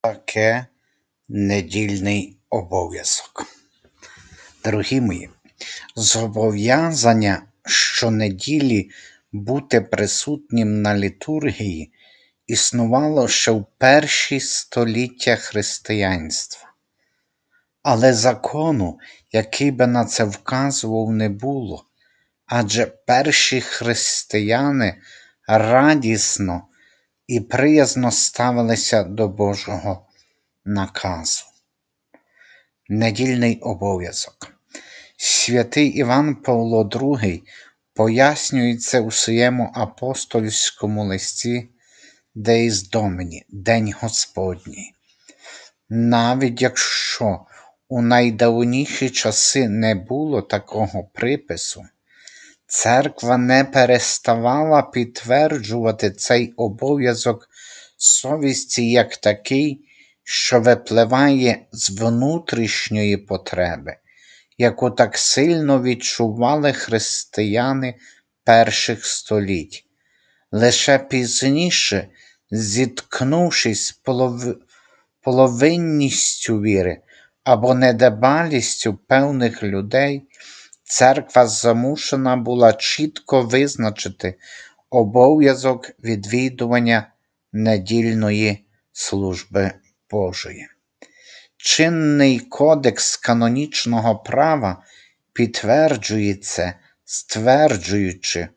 таке недільний обов'язок. Дорогі мої, зобов'язання щонеділі бути присутнім на літургії існувало ще в перші століття християнства. Але закону, який би на це вказував, не було, адже перші християни радісно і приязно ставилися до Божого наказу. Недільний обов'язок. Святий Іван Павло II пояснює це у своєму апостольському листі Деїс Домені, День Господній. Навіть якщо у найдавніші часи не було такого припису, церква не переставала підтверджувати цей обов'язок совісті як такий, що випливає з внутрішньої потреби, яку так сильно відчували християни перших століть. Лише пізніше, зіткнувшись полов... половинністю віри або недбалістю певних людей, церква замушена була чітко визначити обов'язок відвідування недільної служби Божої. Чинний кодекс канонічного права підтверджує це, стверджуючи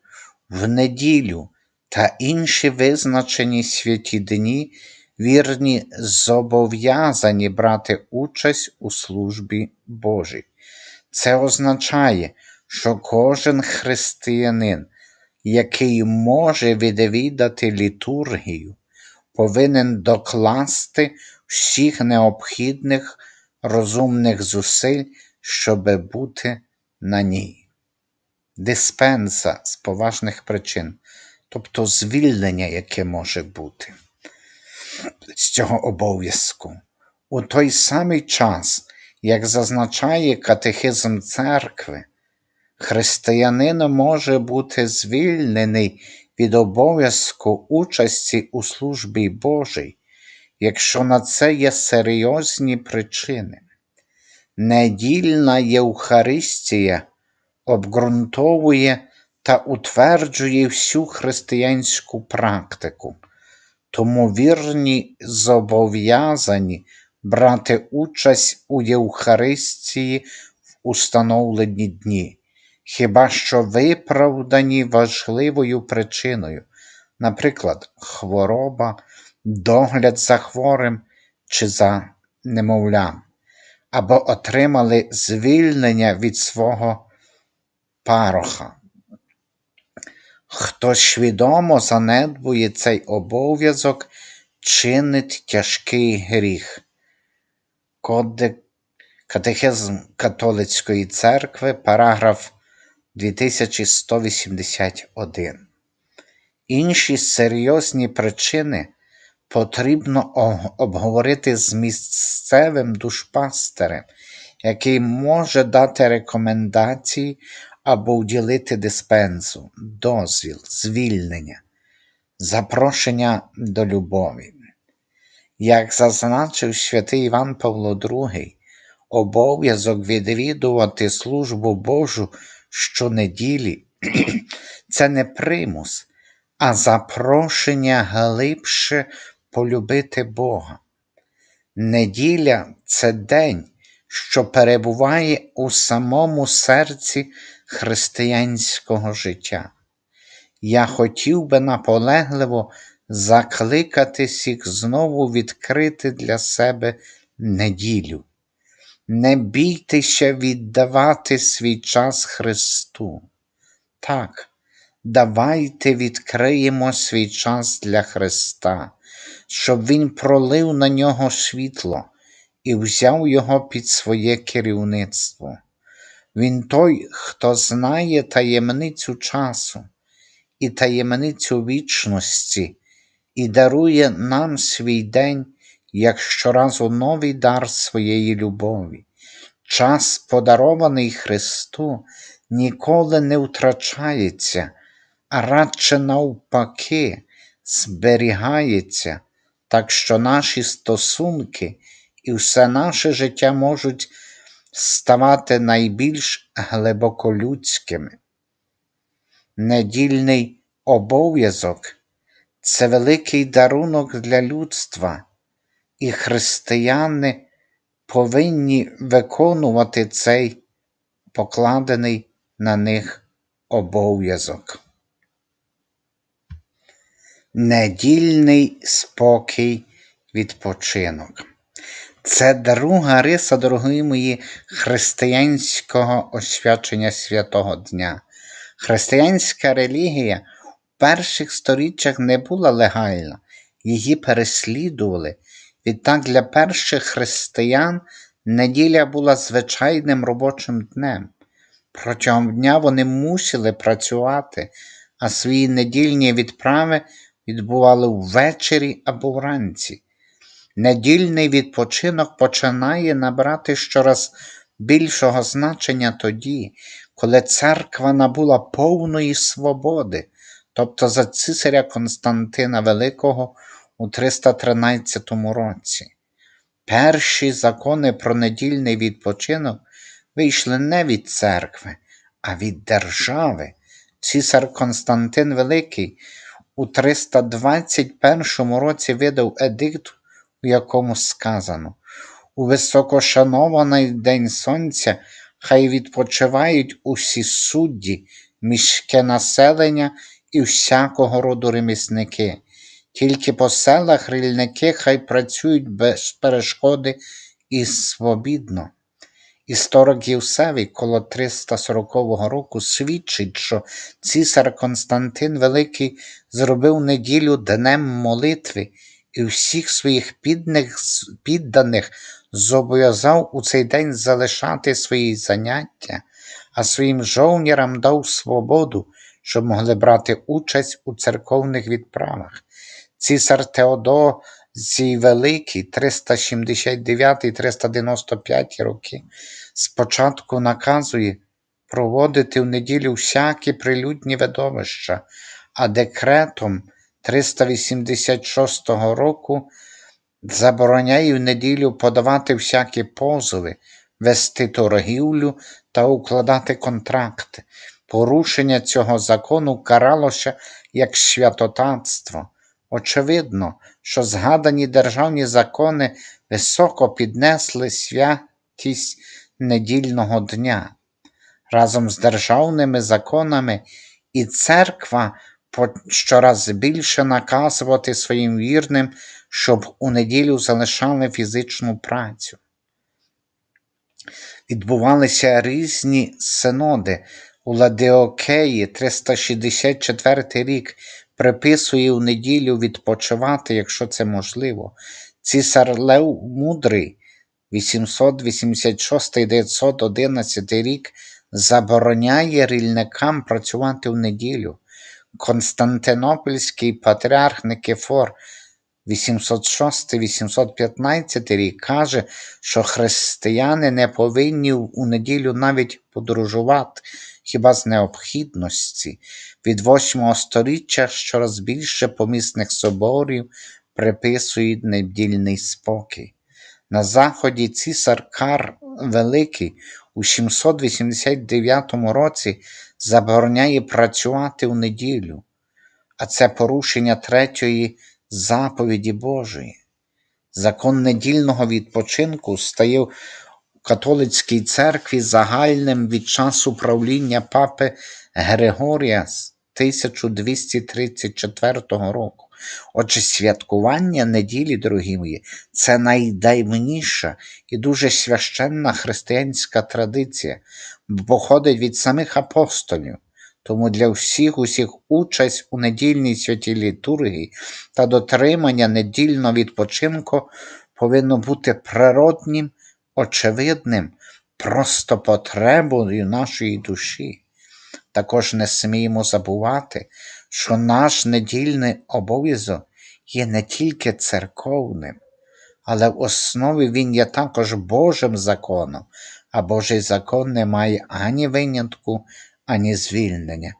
в неділю та інші визначені святі дні вірні зобов'язані брати участь у службі Божій. Це означає, що кожен християнин, який може відвідати літургію, повинен докласти всіх необхідних розумних зусиль, щоб бути на ній. Диспенса з поважних причин, тобто звільнення, яке може бути з цього обов'язку. У той самий час, як зазначає катехизм церкви, християнин може бути звільнений від обов'язку участі у службі Божій, якщо на це є серйозні причини. Недільна Євхаристія обґрунтовує та утверджує всю християнську практику, тому вірні зобов'язані брати участь у Євхаристії в установлені дні, хіба що виправдані важливою причиною, наприклад, хвороба, догляд за хворим чи за немовлям, або отримали звільнення від свого пароха. Хто свідомо занедбує цей обов'язок, чинить тяжкий гріх. Кодек Катехизм Католицької церкви, параграф 2181. Інші серйозні причини потрібно обговорити з місцевим душпастерем, який може дати рекомендації або вділити диспенсу, дозвіл, звільнення, запрошення до любові. Як зазначив святий Іван Павло II, обов'язок відвідувати службу Божу щонеділі це не примус, а запрошення глибше полюбити Бога. Неділя це день, що перебуває у самому серці християнського життя. Я хотів би наполегливо закликати всіх знову відкрити для себе неділю. Не бійтеся віддавати свій час Христу. Так, давайте відкриємо свій час для Христа, щоб Він пролив на нього світло і взяв його під своє керівництво. Він той, хто знає таємницю часу і таємницю вічності, і дарує нам свій день як щоразу новий дар своєї любові. Час, подарований Христу, ніколи не втрачається, а радше навпаки, зберігається так що наші стосунки і все наше життя можуть ставати найбільш глибоколюдськими. Недільний обов'язок це великий дарунок для людства, і християни повинні виконувати цей покладений на них обов'язок. Недільний спокій відпочинок. Це друга риса, дорогі мої, християнського освячення святого Дня. Християнська релігія перших сторіччях не була легальна, її переслідували. Відтак для перших християн неділя була звичайним робочим днем. Протягом дня вони мусили працювати, а свої недільні відправи відбували ввечері або вранці. Недільний відпочинок починає набрати щораз більшого значення тоді, коли церква набула повної свободи, тобто за цисаря Константина Великого у 313 році. Перші закони про недільний відпочинок вийшли не від церкви, а від держави. Цісар Константин Великий у 321 році видав едикт, у якому сказано у високошанований день сонця хай відпочивають усі судді, міське населення і всякого роду ремісники. Тільки по селах рільники хай працюють без перешкоди і свобідно. Історик Євсевій коло 340 року свідчить, що цісар Константин Великий зробив неділю днем молитви і всіх своїх підданих зобов'язав у цей день залишати свої заняття, а своїм жовнірам дав свободу, щоб могли брати участь у церковних відправах. Цісар Теодозій Великий 379-395 роки спочатку наказує проводити в неділю всякі прилюдні видовища, а декретом 386 року забороняє в неділю подавати всякі позови, вести торгівлю та укладати контракти. Порушення цього закону каралося як святотатство. Очевидно, що згадані державні закони високо піднесли святість недільного дня. Разом з державними законами і церква щораз більше наказувати своїм вірним, щоб у неділю залишали фізичну працю. Відбувалися різні синоди. У Ладеокеї 364 рік приписує у неділю відпочивати, якщо це можливо. Цісар Лев Мудрий 886-911 рік забороняє рільникам працювати в неділю. Константинопольський патріарх Никифор 806-815 рік каже, що християни не повинні у неділю навіть подорожувати, хіба з необхідності. Від 8 століття щораз більше помісних соборів приписують недільний спокій. На заході цісар Кар Великий у 789 році забороняє працювати у неділю, а це порушення третьої заповіді Божої. Закон недільного відпочинку стає католицькій церкві загальним від часу правління папи Григорія з 1234 року. Отже, святкування неділі, дорогі мої, це найдавніша і дуже священна християнська традиція, бо походить від самих апостолів. Тому для всіх усіх участь у недільній святій літургії та дотримання недільного відпочинку повинно бути природнім, очевидним, просто потребою нашої душі. Також не сміємо забувати, що наш недільний обов'язок є не тільки церковним, але в основі він є також Божим законом, а Божий закон не має ані винятку, ані звільнення.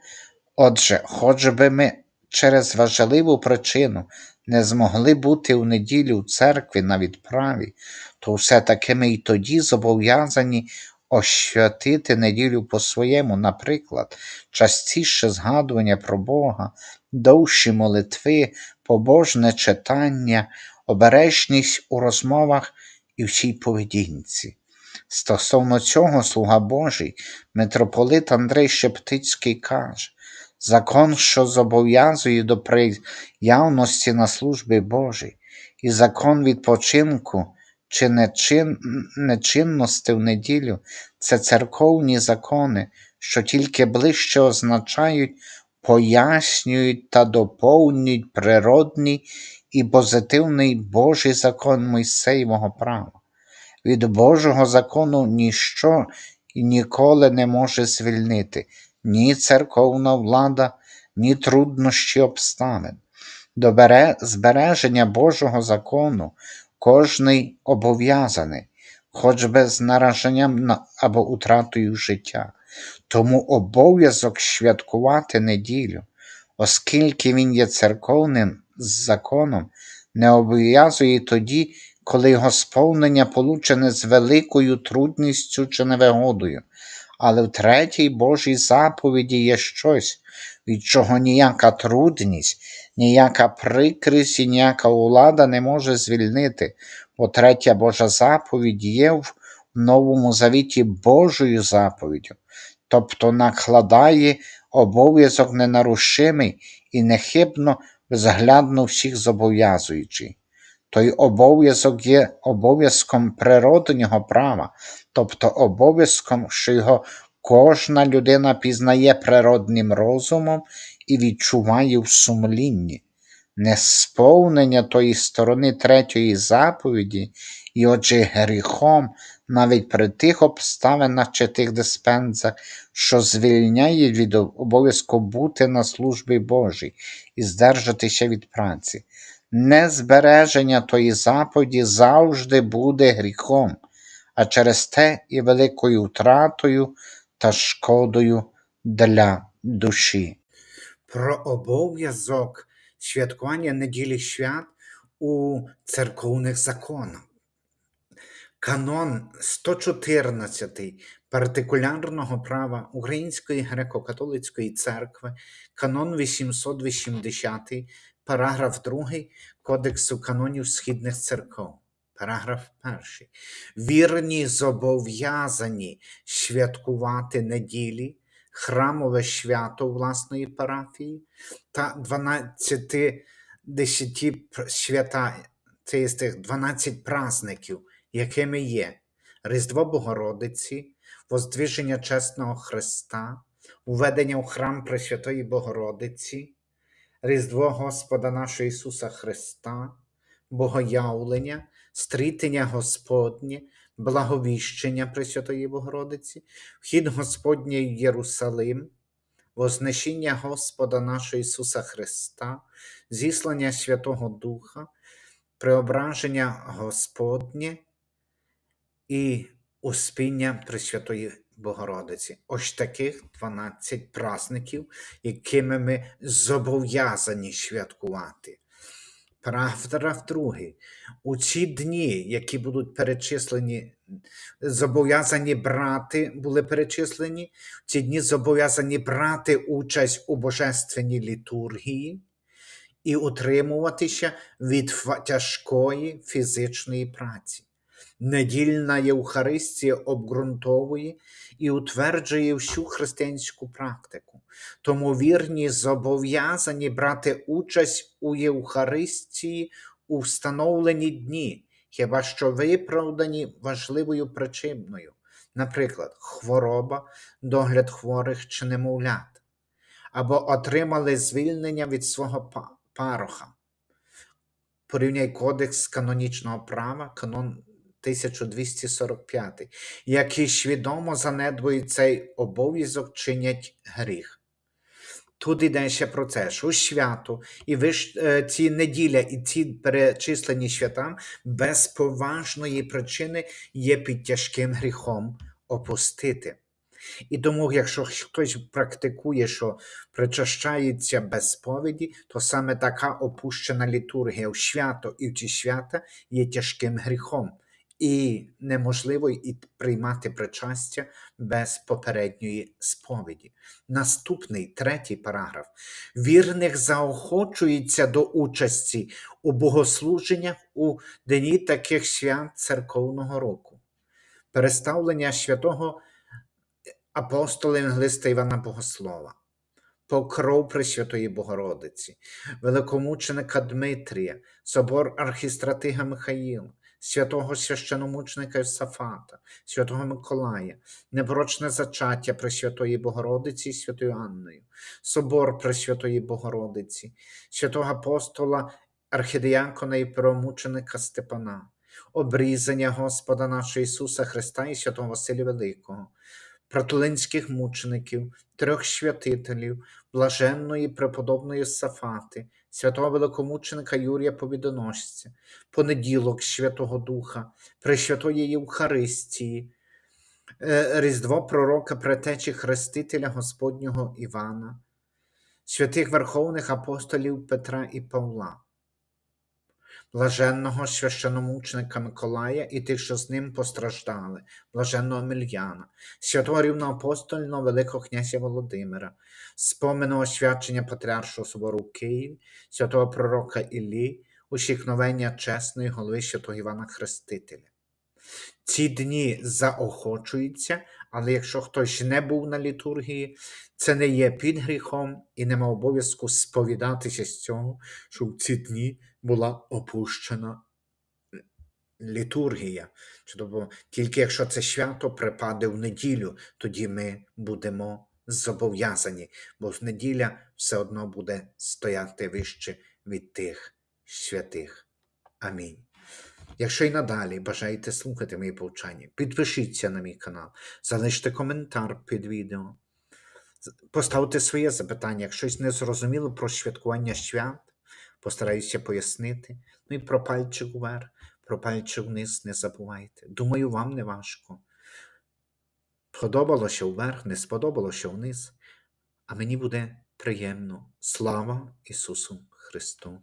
Отже, хоч би ми через важливу причину не змогли бути у неділю в церкві на відправі, то все-таки ми й тоді зобов'язані освятити неділю по-своєму, наприклад, частіше згадування про Бога, довші молитви, побожне читання, обережність у розмовах і всій поведінці. Стосовно цього слуга Божий, митрополит Андрей Шептицький каже, закон, що зобов'язує до приявності на службі Божій, і закон відпочинку чи нечин, нечинності в неділю це церковні закони, що тільки ближче означають, пояснюють та доповнюють природний і позитивний Божий закон Мойсеєвого права. Від Божого закону ніщо і ніколи не може звільнити ні церковна влада, ні труднощі обставин. До збереження Божого закону кожний обов'язаний, хоч би з нараженням на або утратою життя. Тому обов'язок святкувати неділю, оскільки він є церковним законом, не обов'язує тоді, коли його сповнення получене з великою трудністю чи невигодою. Але в третій Божій заповіді є щось, від чого ніяка трудність, ніяка прикрість і ніяка влада не може звільнити, бо третя Божа заповідь є в Новому Завіті Божою заповіддю, тобто накладає обов'язок ненарушимий і нехибно безглядно всіх зобов'язуючий. Той обов'язок є обов'язком природнього права, тобто обов'язком, що його кожна людина пізнає природним розумом і відчуває в сумлінні. Несповнення тої сторони третьої заповіді, і отже гріхом навіть при тих обставинах чи тих диспенсах, що звільняє від обов'язку бути на службі Божій і здержатися від праці. Незбереження тої заповіді завжди буде гріхом, а через те і великою втратою та шкодою для душі. Про обов'язок святкування неділі свят у церковних законах. Канон 114 партикулярного права Української греко-католицької церкви, канон 880, параграф 2 Кодексу канонів східних церков. Параграф 1. Вірні зобов'язані святкувати неділі, храмове свято власної парафії та 12 десяті свята, це є тих 12 праздників, якими є Різдво Богородиці, Воздвіження Чесного Христа, уведення у храм Пресвятої Богородиці, Різдво Господа нашого Ісуса Христа, Богоявлення, стрітення Господнє, благовіщення Пресвятої Богородиці, вхід Господній в Єрусалим, вознесіння Господа нашого Ісуса Христа, зіслання Святого Духа, преображення Господнє і успіння Пресвятої Богородиці. Ось таких 12 праздників, якими ми зобов'язані святкувати. Параграф другий. У ці дні, які будуть перечислені, зобов'язані брати, були перечислені, ці дні зобов'язані брати участь у божественній літургії і утримуватися від тяжкої фізичної праці. Недільна Євхаристія обґрунтовує і утверджує всю християнську практику. Тому вірні зобов'язані брати участь у Євхаристії у встановлені дні, хіба що виправдані важливою причиною, наприклад, хвороба, догляд хворих чи немовлят, або отримали звільнення від свого пароха. Порівняй кодекс канонічного права, канон 1245, які свідомо занедбують цей обов'язок, чинять гріх. Тут йде про це, що свято, і ви ж е, ці неділя, і ці перечислені свята без поважної причини є під тяжким гріхом опустити. І тому, якщо хтось практикує, що причащається без сповіді, то саме така опущена літургія в свято і в ті свята є тяжким гріхом. І неможливо і приймати причастя без попередньої сповіді. Наступний третій параграф. Вірних заохочується до участі у богослуженнях у дні таких свят церковного року. Переставлення святого апостола Інглиста Івана Богослова, покров Пресвятої Богородиці, великомученика Дмитрія, собор архістратига Михаїла, святого священомученика Йосафата, святого Миколая, непорочне зачаття Пресвятої Богородиці і Святою Анною, собор Пресвятої Богородиці, святого апостола архідіякона і первомученика Степана, обрізання Господа нашого Ісуса Христа і святого Василя Великого, пратулинських мучеників, трьох святителів, блаженної преподобної Сафати, святого великомученика Юрія Побідоносця, понеділок Святого Духа, Пресвятої Євхаристії, е, Різдво пророка Претечі Хрестителя Господнього Івана, святих верховних апостолів Петра і Павла, блаженного священомученика Миколая і тих, що з ним постраждали, блаженного Мільяна, святого рівноапостольного Великого князя Володимира, спомену освячення Патріаршого собору в Києві, святого пророка Іллі, усікновення чесної голови святого Івана Хрестителя. Ці дні заохочуються, але якщо хтось не був на літургії, це не є під гріхом і нема обов'язку сповідатися з цього, що в ці дні була опущена літургія. Тобто, тільки якщо це свято припаде в неділю, тоді ми будемо зобов'язані, бо в неділя все одно буде стояти вище від тих святих. Амінь. Якщо й надалі бажаєте слухати мої повчання, підпишіться на мій канал, залиште коментар під відео, поставте своє запитання, якщо щось не зрозуміло про святкування свят, постараюся пояснити. Ну і про пальчик вверх, про пальчик вниз не забувайте. Думаю, вам не важко. Подобалося вверх, не сподобалося вниз, а мені буде приємно. Слава Ісусу Христу!